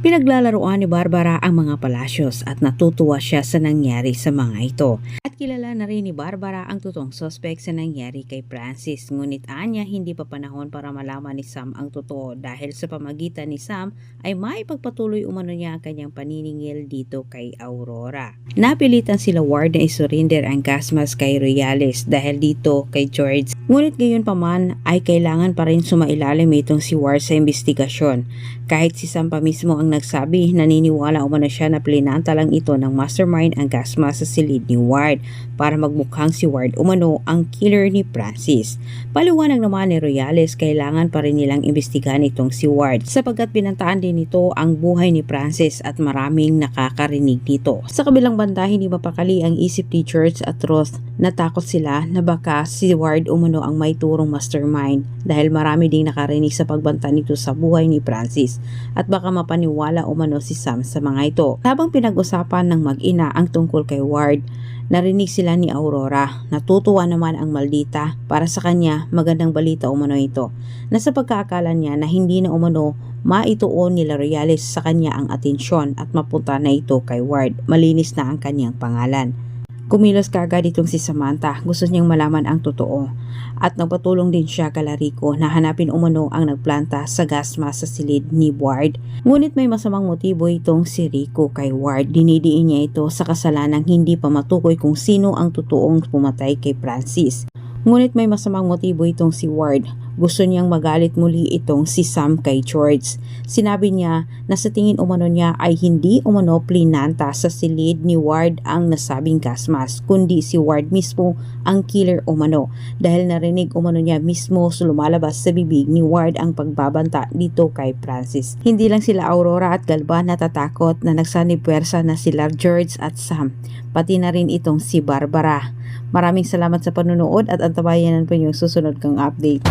Pinaglalaroan ni Barbara ang mga palasyos at natutuwa siya sa nangyari sa mga ito. At kilala na rin ni Barbara ang totoong suspect sa nangyari kay Francis. Ngunit anya hindi pa panahon para malaman ni Sam ang totoo dahil sa pamagitan ni Sam ay maipagpatuloy umano niya ang kanyang paniningil dito kay Aurora. Napilitan sila Ward na isurrender ang gasmas kay Royales dahil dito kay George. Ngunit gayon pa man ay kailangan pa rin sumailalim itong si Ward sa investigasyon. Kahit si Sam pa mismo ang nagsabi, naniniwala umano siya na plinanta lang ito ng mastermind ang gasmas sa silid ni Ward para magmukhang si Ward umano ang killer ni Francis. Paliwanag naman ni Royales, kailangan pa rin nilang imbestigahan itong si Ward sapagkat binantaan din ito ang buhay ni Francis at maraming nakakarinig nito. Sa kabilang banda, hindi mapakali ang isip ni Church at Roth natakot sila na baka si Ward umano ang may turong mastermind dahil marami ding nakarinig sa pagbanta nito sa buhay ni Francis at baka mapaniwala umano si Sam sa mga ito. Habang pinag-usapan ng mag-ina ang tungkol kay Ward, narinig sila ni Aurora. Natutuwa naman ang maldita. Para sa kanya, magandang balita umano ito. Na sa pagkaakala niya na hindi na umano maituon nila Royales sa kanya ang atensyon at mapunta na ito kay Ward. Malinis na ang kanyang pangalan. Kumilos kagad itong si Samantha. Gusto niyang malaman ang totoo. At nagpatulong din siya kala Rico na hanapin umano ang nagplanta sa gas mask sa silid ni Ward. Ngunit may masamang motibo itong si Rico kay Ward. Dinidiin niya ito sa kasalanang hindi pa matukoy kung sino ang totoong pumatay kay Francis. Ngunit may masamang motibo itong si Ward. Gusto niyang magalit muli itong si Sam kay George. Sinabi niya na sa tingin umano niya ay hindi umano plinanta sa silid ni Ward ang nasabing gas mask, kundi si Ward mismo ang killer umano dahil narinig umano niya mismo lumalabas sa bibig ni Ward ang pagbabanta dito kay Francis. Hindi lang sila Aurora at Galba natatakot na nagsanipwersa na sila George at Sam, pati na rin itong si Barbara. Maraming salamat sa panunood at antabayanan po yung susunod kong update.